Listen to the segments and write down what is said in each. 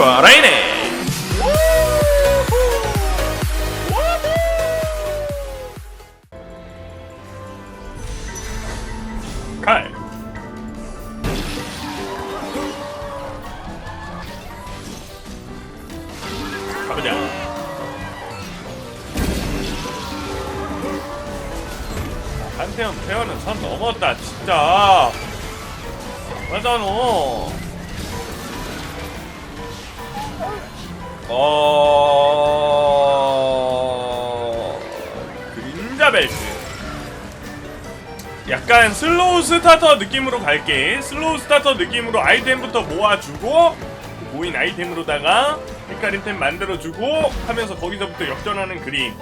좋아라이네. 칼. 가보자. 한태현 태현은 선 넘었다 진짜. 맞아 너 어... 그림자 벨트. 약간 슬로우 스타터 느낌으로 갈게. 슬로우 스타터 느낌으로 아이템부터 모아주고 모인 아이템으로다가 헷갈림템 만들어주고 하면서 거기서부터 역전하는 그림.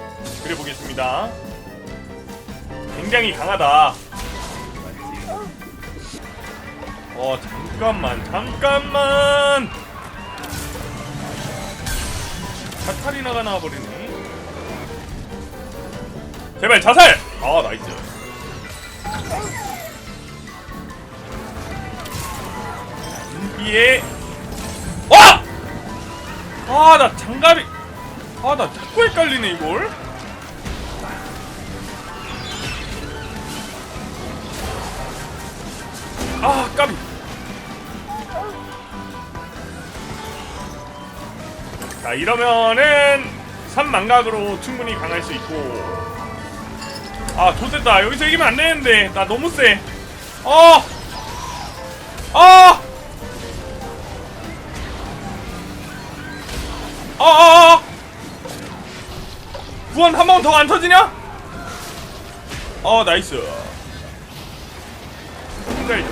그려보겠습니다. 굉장히 강하다. 어 잠깐만 잠깐만 카타리나가 나와버리네. 제발 자살! 아 나이스. 준비에 와! 아 나 장갑이 아 나 자꾸 헷갈리네 이걸. 아 까비 자 이러면은 3망각으로 충분히 강할 수 있고 아 좋됐다 여기서 이기면 안 되는데 나 너무 세 어! 아! 아! 아! 아! 구원 한 번 더 안 터지냐? 어 나이스 힘들죠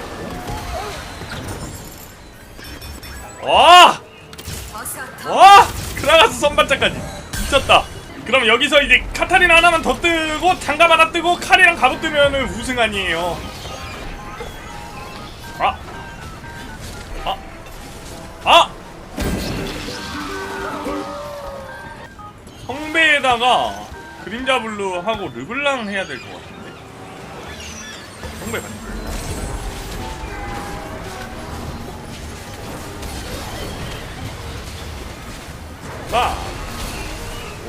와! 와! 크라가스 선반자까지 미쳤다 그럼 여기서 이제 카타리나 하나만 더 뜨고 장갑 하나 뜨고 칼이랑 갑옷 뜨면은 우승 아니에요 아! 아! 아! 성배에다가 그림자 블루 하고 르블랑 해야 될 것 같은데 성배 가자 나!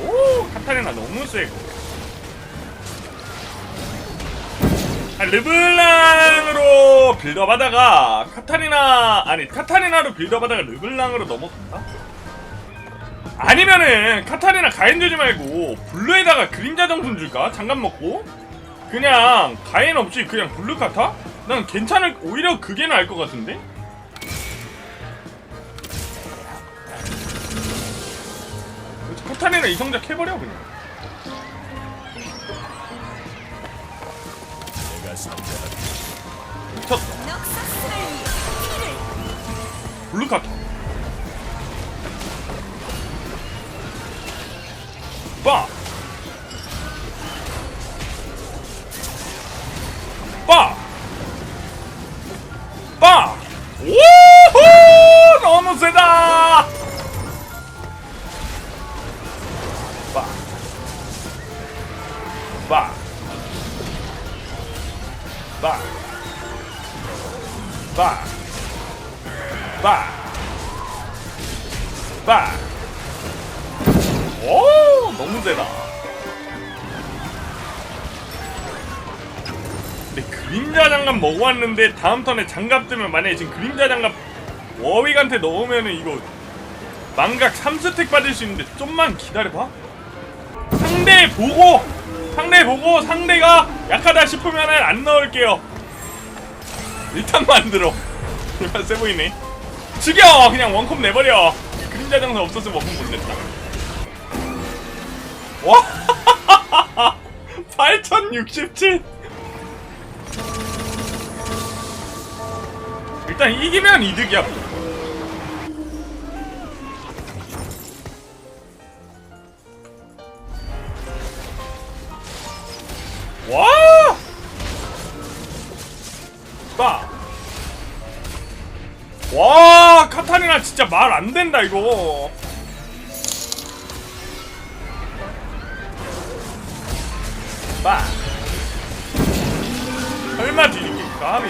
오! 카타리나 너무 세고 아, 르블랑으로 빌드업 하다가 카타리나 아니 카타리나로 빌드업 하다가 르블랑으로 넘어간다? 아니면은 카타리나 가인 주지 말고 블루에다가 그림자 정품 줄까? 장갑 먹고 그냥 가인 없이 그냥 블루 카타? 난 괜찮을 오히려 그게 나을 것 같은데? 카타리나 이성작 해버려 그냥 미쳤다 블루 카타 빠! 빠! 빠! 우후! 너무 세다! 너무 세다. 근데 그림자 장갑 먹어왔는데 다음 턴에 장갑 뜨면 만약에 지금 그림자 장갑 워윅한테 넣으면은 이거 망각 3스택 받을 수 있는데 좀만 기다려봐. 상대 보고 상대 보고 상대가 약하다 싶으면은 안 넣을게요. 일단 만들어. 일단 세 보이네. 죽여! 그냥 원컵 내버려. 그림자 장갑 없었으면 원컵 못 냈다 와! 8067 일단 이기면 이득이야 와! 빠! 와 카타리나 진짜 말 안 된다 이거 빠 설마 뒤집기 까비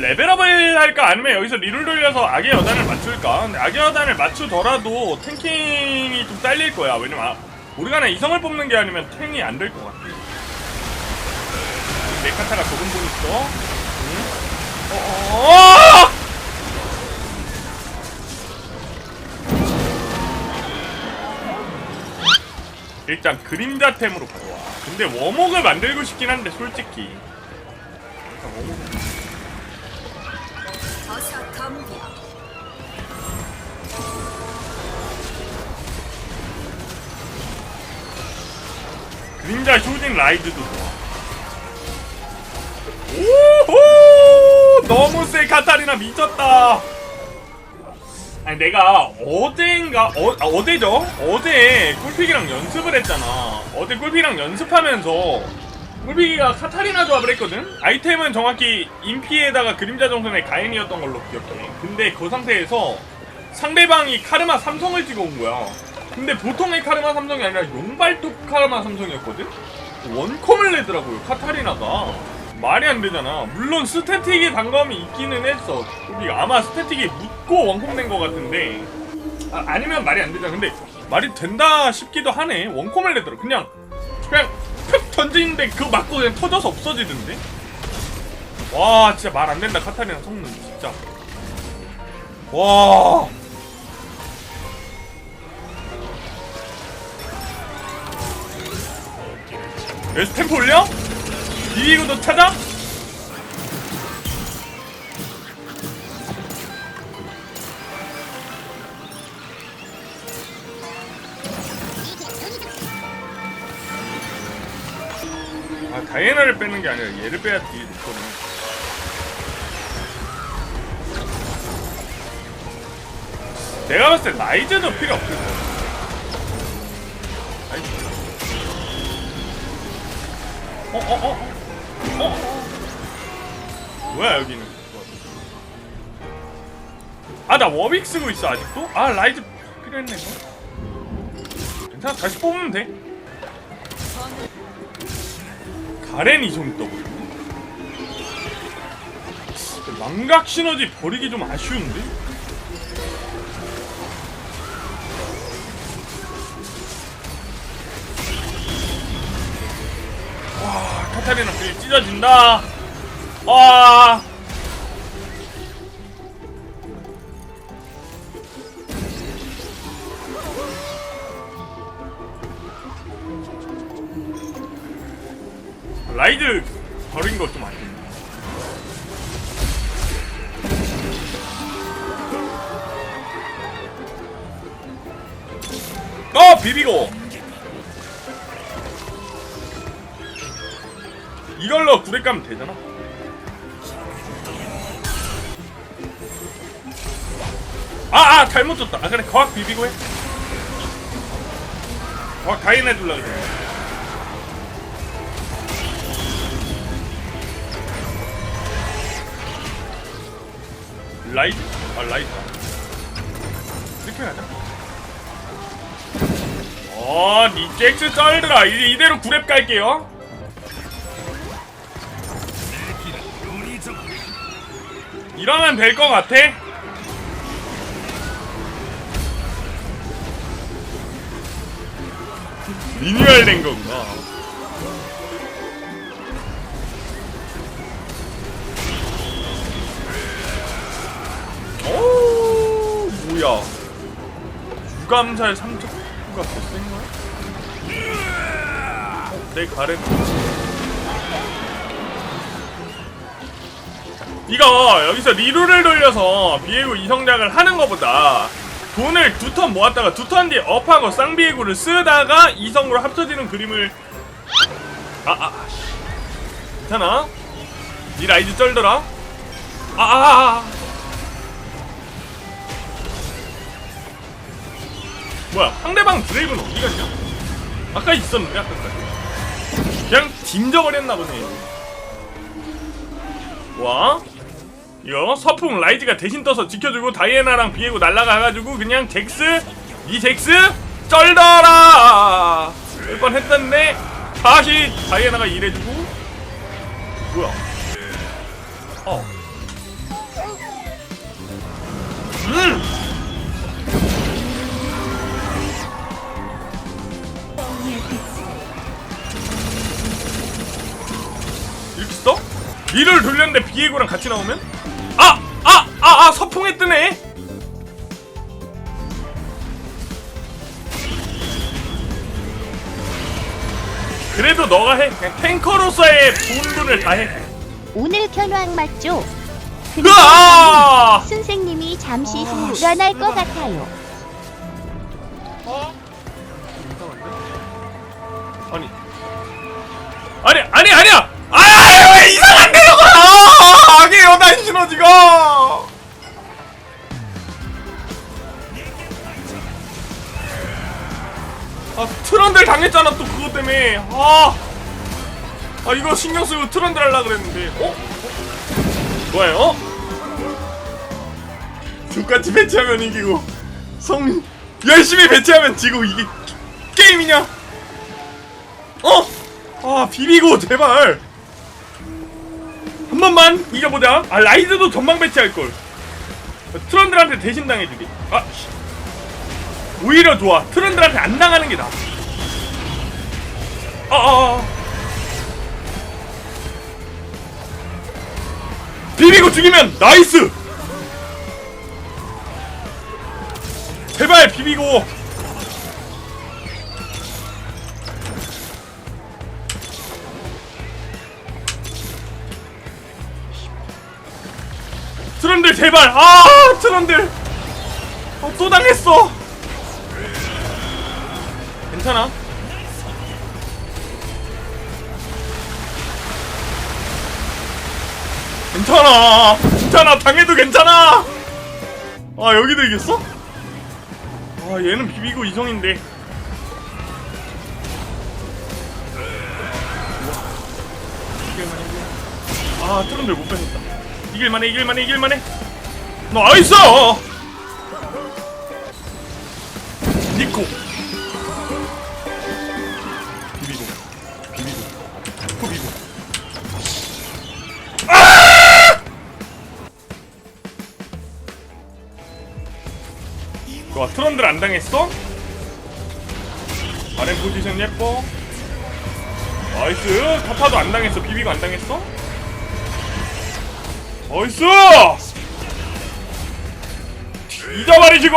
레벨업을 할까 아니면 여기서 리를 돌려서 악의 여단을 맞출까? 근데 악의 여단을 맞추더라도 탱킹이 좀 딸릴 거야. 왜냐면 아, 우리가 이성을 뽑는 게 아니면 탱이 안 될 것 같아. 메카타가 조금 보니까. 응? 어, 어, 어! 일단 그림자템으로 가져와. 근데 워목을 만들고 싶긴 한데 솔직히. 그림자 쇼진 라이드도 좋아. 오호! 너무 세 카타리나 미쳤다. 아니 내가 어제인가 어 아, 어제죠? 어제 꿀픽이랑 연습을 했잖아. 어제 꿀픽이랑 연습하면서 꿀픽이가 카타리나 조합을 했거든. 아이템은 정확히 인피에다가 그림자 정선의 가인이었던 걸로 기억해. 근데 그 상태에서 상대방이 카르마 삼성을 찍어온 거야. 근데 보통의 카르마 삼성이 아니라 용발톱 카르마 삼성이었거든? 원컴을 내더라고요, 카타리나가. 말이 안 되잖아. 물론 스태틱의 단검이 있기는 했어. 우리 아마 스태틱이 묻고 원컴 낸거 같은데. 아, 아니면 말이 안 되잖아. 근데 말이 된다 싶기도 하네. 원컴을 내더라. 그냥, 그냥 푹 던지는데 그거 맞고 그냥 터져서 없어지던데? 와, 진짜 말 안 된다, 카타리나 성능, 진짜. 와. 여기서 템포 올려? 이거도 찾아? 아 다이애나를 빼는 게 아니라 얘를 빼야 뒤에 있거든 내가 봤을 때 라이즈도 필요 없을 거야 라이즈 어, 어, 어, 어, 어, 어. 뭐야 여기는? 아, 나 워빅 쓰고 있어 아직도? 아, 라이즈 필요했네 이거. 괜찮아, 다시 뽑으면 돼. 가렌이 좀 떠보여. 망각 시너지 버리기 좀 아쉬운데? 와, 카타리나 빌 찢어진다. 와. 비비고 이걸로 구레 까면 되잖아. 아, 아, 잘못 줬다. 아, 그래, 거학 비비고 해. 거학 가인 해둘라 그래. 라이트? 아, 라이트. 이렇게 가자. 어, 니잭스 쩔더라. 이제 이대로 구랩 갈게요. 이러면 될 것 같아. 리뉴얼 된 거구나. 오, 뭐야. 유감살 3 더센 거야? 어, 내 가렌. 이거 여기서 리루를 돌려서 비에고 이성작을 하는 것보다 돈을 두 턴 모았다가 두 턴 뒤에 업하고 쌍비에고를 쓰다가 이성으로 합쳐지는 그림을 아아 아, 아, 씨. 괜찮아? 니 라이즈 쩔더라? 아아 아, 아. 뭐야 상대방 드레이브는 어디 갔냐? 아까 있었는데 아까까지 그냥 딤져버렸나 보네. 와. 이거 서풍 라이즈가 대신 떠서 지켜주고 다이애나랑 비에고 날라가가지고 그냥 잭스 이 잭스 쩔더라! 몇번 했던데 다시 다이애나가 일해주고. 뭐야? 어. 음! 써? 리를 돌렸는데 비에고랑 같이 나오면? 아! 아! 아! 아! 서풍에 뜨네! 그래도 너가 해. 그냥 탱커로서의 본분을 다 해. 오늘 견왕 맞죠? 으아! 선생님이 잠시 아, 후 일어날 것. 같아요. 아니. 아니, 아니, 아니야! 아! 악의 여단 시너지가! 아, 트런들 당했잖아, 또 그것 때문에. 아. 아, 이거 신경 쓰고 트런들 하려고 그랬는데. 어? 어? 뭐예요? 똑같이 배치하면 이기고, 성, 열심히 배치하면 지고, 이게 게- 게임이냐? 어? 아 비비고 제발 한 번만 이겨보자. 아 라이드도 전방 배치할걸. 트런들한테 대신 당해주기. 아 씨. 오히려 좋아. 트런들한테 안 당하는 게 나아 아아아. 비비고 죽이면 나이스! 제발 비비고 제발. 아 트런들. 아, 또 당했어. 괜찮아? 괜찮아. 괜찮아. 당해도 괜찮아. 아 여기도 이겼어? 아 얘는 비비고 이성인데. 아 트런들 못 뺏었다. 이길만해 이길만해 이길만해 나이스! 니코 비비고. 비비고. 후비고. 아! 좋아 트런들 안 당했어? 아래 포지션 예뻐. 나이스! 타타도 안 당했어. 비비고 안 당했어? 나이스 잊어버리시고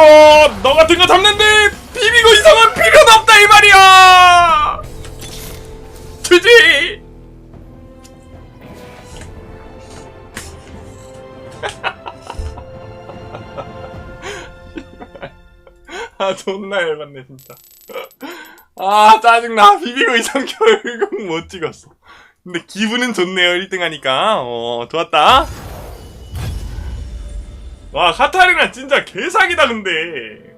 너 같은 거 잡는데 비비고 이성은 필요도 없다 이 말이야! 주지! 아 존나 열받네 진짜. 아 짜증나. 비비고 이성 결국 못 찍었어. 근데 기분은 좋네요 1등 하니까. 어 좋았다 와 카타르나 진짜 개사기다 근데